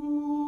Ей,